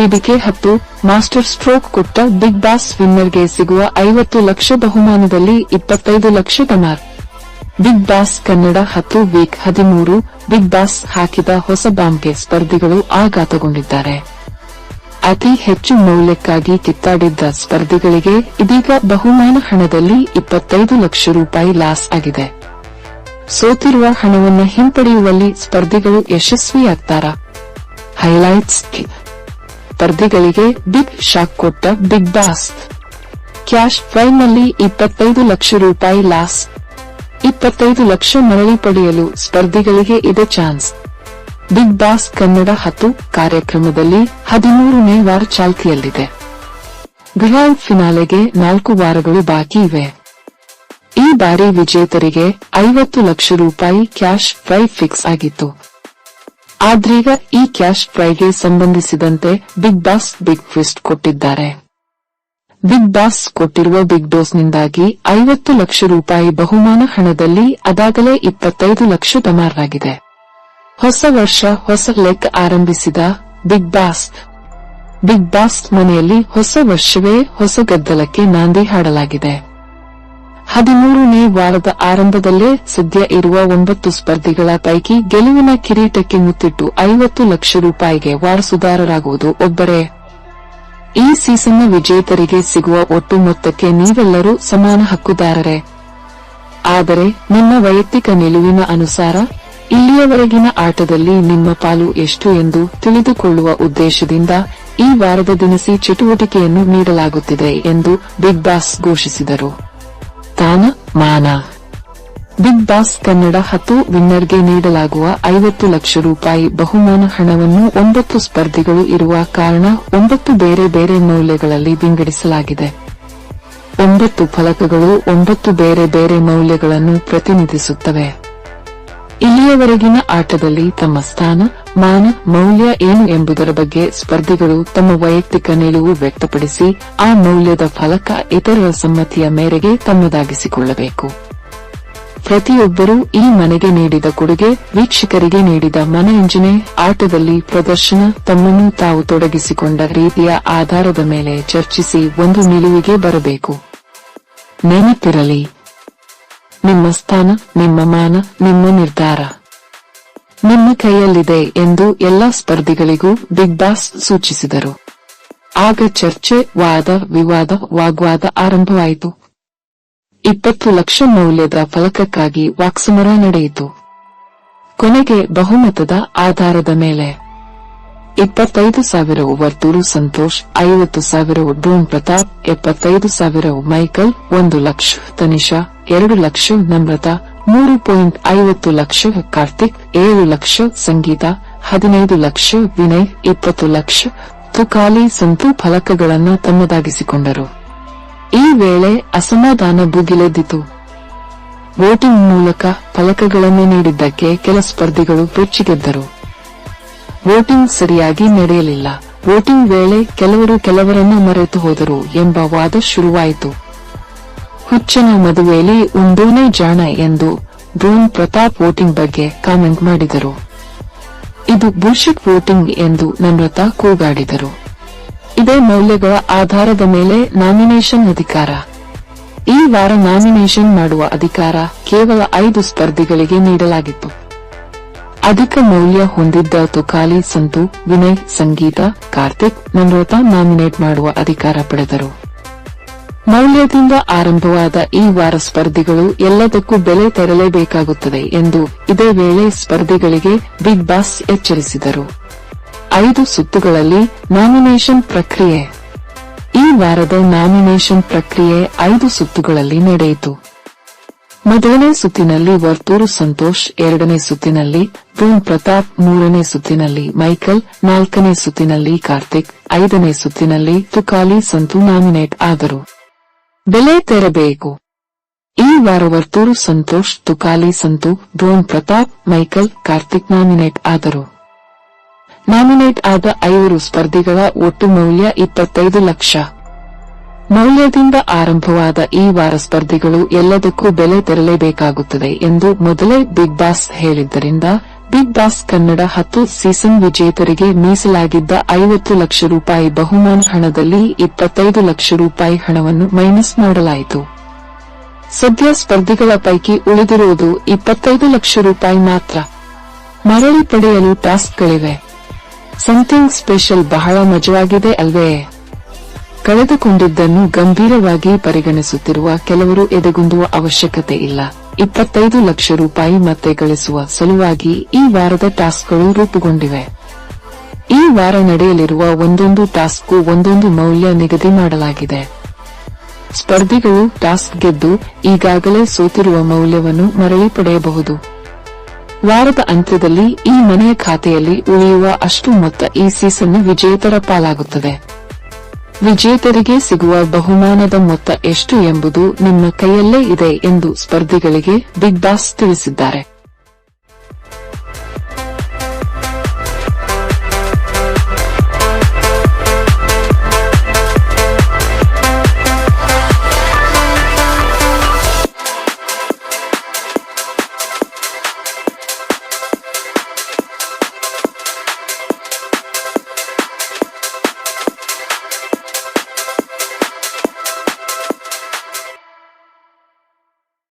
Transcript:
BBK ಹತ್ತು, master stroke ಕೊಟ್ಟ big boss ವಿನ್ನರ್ಗೆ ಸಿಗುವ ಐವತ್ತು ಲಕ್ಷ ಬಹುಮಾನದಲ್ಲಿ ಇಪ್ಪತ್ತೈದು ಲಕ್ಷ ಡಮಾರ್ ಬಿಗ್ ಬಾಸ್ ಕನ್ನಡ ಹತ್ತು, ವೀಕ್ ಹದಿಮೂರು, ಬಿಗ್ ಬಾಸ್ ಹಾಕಿದ ಹೊಸ ಬಾಂಬ್ಗೆ ಸ್ಪರ್ಧಿಗಳು ಆಘಾತಗೊಂಡಿದ್ದಾರೆ. ಅತಿ ಹೆಚ್ಚು ಮೌಲ್ಯಕ್ಕಾಗಿ ಕಿತ್ತಾಡಿದ್ದ ಸ್ಪರ್ಧಿಗಳಿಗೆ ಇದೀಗ ಬಹುಮಾನ ಹಣದಲ್ಲಿ ಇಪ್ಪತ್ತೈದು ಲಕ್ಷ ರೂಪಾಯಿ ಲಾಸ್ ಆಗಿದೆ. ಸೋತಿರುವ ಹಣವನ್ನು ಹಿಂಪಡೆಯುವಲ್ಲಿ ಸ್ಪರ್ಧಿಗಳು ಯಶಸ್ವಿಯಾಗ್ತಾರಾ? ಹೈಲೈಟ್ಸ್ ಸ್ಪರ್ಧಿಗಳಿಗೆ ಬಿಗ್ ಶಾಕ್ ಕೊಟ್ಟ ಬಿಗ್ ಬಾಸ್. ಕ್ಯಾಶ್ ಫೈಲ್ನಲ್ಲಿ ಇಪ್ಪತ್ತೈದು ಲಕ್ಷ ರೂಪಾಯಿ ಲಾಸ್. ಇಪ್ಪತ್ತೈದು ಲಕ್ಷ ಮರಳಿ ಪಡೆಯಲು ಸ್ಪರ್ಧಿಗಳಿಗೆ ಇದೆ ಚಾನ್ಸ್. ಬಿಗ್ ಬಾಸ್ ಕನ್ನಡ ಹತ್ತು ಕಾರ್ಯಕ್ರಮದಲ್ಲಿ ಹದಿಮೂರನೇ ವಾರ ಚಾಲ್ತಿಯಲ್ಲಿದೆ. ಗ್ರ್ಯಾಂಡ್ ಫಿನಾಲೆಗೆ ನಾಲ್ಕು ವಾರಗಳು ಬಾಕಿ ಇವೆ. ಈ ಬಾರಿ ವಿಜೇತರಿಗೆ ಐವತ್ತು ಲಕ್ಷ ರೂಪಾಯಿ ಕ್ಯಾಶ್ ಪ್ರೈ ಫಿಕ್ಸ್ ಆಗಿತ್ತು. ಆದ್ರೀಗ ಈ ಕ್ಯಾಶ್ ಪ್ರೈಗೆ ಸಂಬಂಧಿಸಿದಂತೆ ಬಿಗ್ ಬಾಸ್ ಬಿಗ್ ಫಿಸ್ಟ್ ಕೊಟ್ಟಿದ್ದಾರೆ. ಬಿಗ್ ಬಾಸ್ ಕೊಟ್ಟಿರುವ ಬಿಗ್ ಡೋಸ್ನಿಂದಾಗಿ ಐವತ್ತು ಲಕ್ಷ ರೂಪಾಯಿ ಬಹುಮಾನ ಹಣದಲ್ಲಿ ಅದಾಗಲೇ ಇಪ್ಪತ್ತೈದು ಲಕ್ಷ ತಮಾರಾಗಿದೆ. ಹೊಸ ವರ್ಷ, ಹೊಸ ಲೆಕ್ ಆರಂಭಿಸಿದ ಬಿಗ್ ಬಾಸ್. ಬಿಗ್ ಬಾಸ್ ಮನೆಯಲ್ಲಿ ಹೊಸ ವರ್ಷವೇ ಹೊಸ ಗದ್ದಲಕ್ಕೆ ನಾಂದಿ ಹಾಡಲಾಗಿದೆ. ಹದಿಮೂರನೇ ವಾರದ ಆರಂಭದಲ್ಲೇ ಸದ್ಯ ಇರುವ ಒಂಬತ್ತು ಸ್ಪರ್ಧಿಗಳ ಪೈಕಿ ಗೆಲುವಿನ ಕಿರೀಟಕ್ಕೆ ಮುತ್ತಿಟ್ಟು ಐವತ್ತು ಲಕ್ಷ ರೂಪಾಯಿಗೆ ವಾರಸುದಾರರಾಗುವುದು ಒಬ್ಬರೇ. ಈ ಸೀಸನ್ನ ವಿಜೇತರಿಗೆ ಸಿಗುವ ಒಟ್ಟು ಮೊತ್ತಕ್ಕೆ ನೀವೆಲ್ಲರೂ ಸಮಾನ ಹಕ್ಕುದಾರರೇ. ಆದರೆ ನಿಮ್ಮ ವೈಯಕ್ತಿಕ ನಿಲುವಿನ ಅನುಸಾರ ಇಲ್ಲಿಯವರೆಗಿನ ಆಟದಲ್ಲಿ ನಿಮ್ಮ ಪಾಲು ಎಷ್ಟು ಎಂದು ತಿಳಿದುಕೊಳ್ಳುವ ಉದ್ದೇಶದಿಂದ ಈ ವಾರದ ದಿನಸಿ ಚಟುವಟಿಕೆಯನ್ನು ನೀಡಲಾಗುತ್ತಿದೆ ಎಂದು ಬಿಗ್ ಬಾಸ್ ಘೋಷಿಸಿದರು. ತಾನ ಮಾನ. ಬಿಗ್ ಬಾಸ್ ಕನ್ನಡ ಹತ್ತು ವಿನ್ನರ್ಗೆ ನೀಡಲಾಗುವ ಐವತ್ತು ಲಕ್ಷ ರೂಪಾಯಿ ಬಹುಮಾನ ಹಣವನ್ನು ಒಂಬತ್ತು ಸ್ಪರ್ಧಿಗಳು ಇರುವ ಕಾರಣ ಒಂಬತ್ತು ಬೇರೆ ಬೇರೆ ಮೌಲ್ಯಗಳಲ್ಲಿ ವಿಂಗಡಿಸಲಾಗಿದೆ. ಒಂಬತ್ತು ಫಲಕಗಳು ಒಂಬತ್ತು ಬೇರೆ ಬೇರೆ ಮೌಲ್ಯಗಳನ್ನು ಪ್ರತಿನಿಧಿಸುತ್ತವೆ. ಇಲ್ಲಿಯವರೆಗಿನ ಆಟದಲ್ಲಿ ತಮ್ಮ ಸ್ಥಾನ, ಮಾನ, ಮೌಲ್ಯ ಏನು ಎಂಬುದರ ಬಗ್ಗೆ ಸ್ಪರ್ಧಿಗಳು ತಮ್ಮ ವೈಯಕ್ತಿಕ ನಿಲುವು ವ್ಯಕ್ತಪಡಿಸಿ, ಆ ಮೌಲ್ಯದ ಫಲಕ ಇತರರ ಸಮ್ಮತಿಯ ಮೇರೆಗೆ ತಮ್ಮದಾಗಿಸಿಕೊಳ್ಳಬೇಕು. ಪ್ರತಿಯೊಬ್ಬರೂ ಈ ಮನೆಗೆ ನೀಡಿದ ಕೊಡುಗೆ, ವೀಕ್ಷಕರಿಗೆ ನೀಡಿದ ಮನರಂಜನೆ, ಆಟದಲ್ಲಿ ಪ್ರದರ್ಶನ ತಮ್ಮನ್ನು ತಾವು ತೊಡಗಿಸಿಕೊಂಡ ರೀತಿಯ ಆಧಾರದ ಮೇಲೆ ಚರ್ಚಿಸಿ ಒಂದು ನಿಲುವಿಗೆ ಬರಬೇಕು. ನೆನಪಿರಲಿ ನಿಮ್ಮ ಸ್ಥಾನ, ನಿಮ್ಮ ಮಾನ, ನಿಮ್ಮ ನಿರ್ಧಾರ. ನಿಮ್ಮ ಕೈಯಲ್ಲಿದೆ ಎಂದು ಎಲ್ಲಾ ಸ್ಪರ್ಧಿಗಳಿಗೂ ಬಿಗ್ ಬಾಸ್ ಸೂಚಿಸಿದರು. ಆಗ ಚರ್ಚೆ, ವಾದ, ವಿವಾದ, ವಾಗ್ವಾದ ಆರಂಭವಾಯಿತು. ಇಪ್ಪತ್ತು ಲಕ್ಷ ಮೌಲ್ಯದ ಫಲಕಕ್ಕಾಗಿ ವಾಕ್ಸಮರ ನಡೆಯಿತು. ಕೊನೆಗೆ ಬಹುಮತದ ಆಧಾರದ ಮೇಲೆ. ಇಪ್ಪತ್ತೈದು ಸಾವಿರವು ವರ್ತೂರು ಸಂತೋಷ್, ಐವತ್ತು ಸಾವಿರವು ಡೋನ್ ಪ್ರತಾಪ್, ಎಪ್ಪತ್ತೈದು ಸಾವಿರವು ಮೈಕಲ್, ಒಂದು ಲಕ್ಷ ತನಿಷಾ, ಎರಡು ಲಕ್ಷ ನಮ್ರತಾ, ಮೂರು ಪಾಯಿಂಟ್ ಐವತ್ತು ಲಕ್ಷ ಕಾರ್ತಿಕ್, ಏಳು ಲಕ್ಷ ಸಂಗೀತ, ಹದಿನೈದು ಲಕ್ಷ ವಿನಯ್, ಇಪ್ಪತ್ತು ಲಕ್ಷ ತುಕಾಲಿ ಸಂತು ಫಲಕಗಳನ್ನು ತಮ್ಮದಾಗಿಸಿಕೊಂಡರು. ಈ ವೇಳೆ ಅಸಮಾಧಾನ ಭುಗಿಲೆದ್ದಿತು. ವೋಟಿಂಗ್ ಮೂಲಕ ಫಲಕಗಳನ್ನು ನೀಡಿದ್ದಕ್ಕೆ ಕೆಲ ಸ್ಪರ್ಧಿಗಳು ಬೆಚ್ಚಿಗೆದ್ದರು. ವೋಟಿಂಗ್ ಸರಿಯಾಗಿ ನಡೆಯಲಿಲ್ಲ. ವೋಟಿಂಗ್ ವೇಳೆ ಕೆಲವರು ಕೆಲವರನ್ನು ಮರೆತು ಹೋದರು ಎಂಬ ವಾದ ಶುರುವಾಯಿತು. ಹುಚ್ಚನ ಮದುವೆಯಲ್ಲಿ ಒಂದೋನೇ ಜಾಣ ಎಂದು ಡ್ರೋನ್ ಪ್ರತಾಪ್ ವೋಟಿಂಗ್ ಬಗ್ಗೆ ಕಾಮೆಂಟ್ ಮಾಡಿದರು. ಇದು ಬುಷಿಟ್ ವೋಟಿಂಗ್ ಎಂದು ನಮ್ರತಾ ಕೂಗಾಡಿದರು. ಇದೇ ಮೌಲ್ಯಗಳ ಆಧಾರದ ಮೇಲೆ ನಾಮಿನೇಷನ್ ಅಧಿಕಾರ. ಈ ವಾರ ನಾಮಿನೇಷನ್ ಮಾಡುವ ಅಧಿಕಾರ ಕೇವಲ ಐದು ಸ್ಪರ್ಧಿಗಳಿಗೆ ನೀಡಲಾಗಿತ್ತು. ಅಧಿಕ ಮೌಲ್ಯ ಹೊಂದಿದ್ದ ತುಕಾಲಿ ಸಂತು, ವಿನಯ್, ಸಂಗೀತ, ಕಾರ್ತಿಕ್, ನಮ್ರತಾ ನಾಮಿನೇಟ್ ಮಾಡುವ ಅಧಿಕಾರ ಪಡೆದರು. ಮೌಲ್ಯದಿಂದ ಆರಂಭವಾದ ಈ ವಾರ ಸ್ಪರ್ಧಿಗಳು ಎಲ್ಲದಕ್ಕೂ ಬೆಲೆ ತೆರಲೇಬೇಕಾಗುತ್ತದೆ ಎಂದು ಇದೇ ವೇಳೆ ಸ್ಪರ್ಧಿಗಳಿಗೆ ಬಿಗ್ ಬಾಸ್ ಎಚ್ಚರಿಸಿದರು. ಐದು ಸುತ್ತುಗಳಲ್ಲಿ ನಾಮಿನೇಷನ್ ಪ್ರಕ್ರಿಯೆ. ಈ ವಾರದ ನಾಮಿನೇಷನ್ ಪ್ರಕ್ರಿಯೆ ಐದು ಸುತ್ತುಗಳಲ್ಲಿ ನಡೆಯಿತು. ಮೊದಲನೇ ಸುತ್ತಿನಲ್ಲಿ ವರ್ತೂರು ಸಂತೋಷ್, ಎರಡನೇ ಸುತ್ತಿನಲ್ಲಿ ಡ್ರೋನ್ ಪ್ರತಾಪ್, ಮೂರನೇ ಸುತ್ತಿನಲ್ಲಿ ಮೈಕಲ್, ನಾಲ್ಕನೇ ಸುತ್ತಿನಲ್ಲಿ ಕಾರ್ತಿಕ್, ಐದನೇ ಸುತ್ತಿನಲ್ಲಿ ತುಕಾಲಿ ಸಂತು ನಾಮಿನೇಟ್ ಆದರು. ಬೆಲೆ ತೆರಬೇಕು. ಈ ವಾರ Varthur Santhosh, Tukali Santhu drone Prathap, Michael, Karthik nominate ಆದರು. ನಾಮಿನೇಟ್ ಆದ ಐವರು ಸ್ಪರ್ಧಿಗಳ ಒಟ್ಟು ಮೌಲ್ಯ ಇಪ್ಪತ್ತೈದು ಲಕ್ಷ. ಮೌಲ್ಯದಿಂದ ಆರಂಭವಾದ ಈ ವಾರ ಸ್ಪರ್ಧಿಗಳು ಎಲ್ಲದಕ್ಕೂ ಬೆಲೆ ತೆರಲೇಬೇಕಾಗುತ್ತದೆ ಎಂದು ಮೊದಲೇ ಬಿಗ್ ಬಾಸ್ ಹೇಳಿದ್ದರಿಂದ, ಬಿಗ್ ಬಾಸ್ ಕನ್ನಡ ಹತ್ತು ಸೀಸನ್ ವಿಜೇತರಿಗೆ ಮೀಸಲಾಗಿದ್ದ ಐವತ್ತು ಲಕ್ಷ ರೂಪಾಯಿ ಬಹುಮಾನ ಹಣದಲ್ಲಿ ಇಪ್ಪತ್ತೈದು ಲಕ್ಷ ರೂಪಾಯಿ ಹಣವನ್ನು ಮೈನಸ್ ಮಾಡಲಾಯಿತು. ಸದ್ಯ ಸ್ಪರ್ಧಿಗಳ ಪೈಕಿ ಉಳಿದಿರುವುದು ಇಪ್ಪತ್ತೈದು ಲಕ್ಷ ರೂಪಾಯಿ ಮಾತ್ರ. ಮರಳಿ ಪಡೆಯಲು ಟಾಸ್ಕ್ಗಳಿವೆ ಸಮಥಿಂಗ್ ಸ್ಪೆಷಲ್ ಬಹಳ ಮಜವಾಗಿದೆ ಅಲ್ವೇ? ಕಳೆದುಕೊಂಡಿದ್ದನ್ನು ಗಂಭೀರವಾಗಿ ಪರಿಗಣಿಸುತ್ತಿರುವ ಕೆಲವರು ಎದೆಗುಂದುವ ಅವಶ್ಯಕತೆ ಇಲ್ಲ. ಇಪ್ಪತ್ತೈದು ಲಕ್ಷ ರೂಪಾಯಿ ಮತ್ತೆ ಗಳಿಸುವ ಸಲುವಾಗಿ ಈ ವಾರದ ಟಾಸ್ಕ್ಗಳು ರೂಪುಗೊಂಡಿವೆ. ಈ ವಾರ ನಡೆಯಲಿರುವ ಒಂದೊಂದು ಟಾಸ್ಕ್ಗೂ ಒಂದೊಂದು ಮೌಲ್ಯ ನಿಗದಿ ಮಾಡಲಾಗಿದೆ. ಸ್ಪರ್ಧಿಗಳು ಟಾಸ್ಕ್ ಗೆದ್ದು ಈಗಾಗಲೇ ಸೋತಿರುವ ಮೌಲ್ಯವನ್ನು ಮರಳಿ ಪಡೆಯಬಹುದು. ವಾರದ ಅಂತ್ಯದಲ್ಲಿ ಈ ಮನೆಯ ಖಾತೆಯಲ್ಲಿ ಉಳಿಯುವ ಅಷ್ಟು ಮೊತ್ತ ಈ ಸೀಸನ್ ವಿಜೇತರ ಪಾಲಾಗುತ್ತದೆ. ವಿಜೇತರಿಗೆ ಸಿಗುವ ಬಹುಮಾನದ ಮೊತ್ತ ಎಷ್ಟು ಎಂಬುದು ನಿಮ್ಮ ಕೈಯಲ್ಲೇ ಇದೆ ಎಂದು ಸ್ಪರ್ಧಿಗಳಿಗೆ ಬಿಗ್ ಬಾಸ್ ತಿಳಿಸಿದ್ದಾರೆ.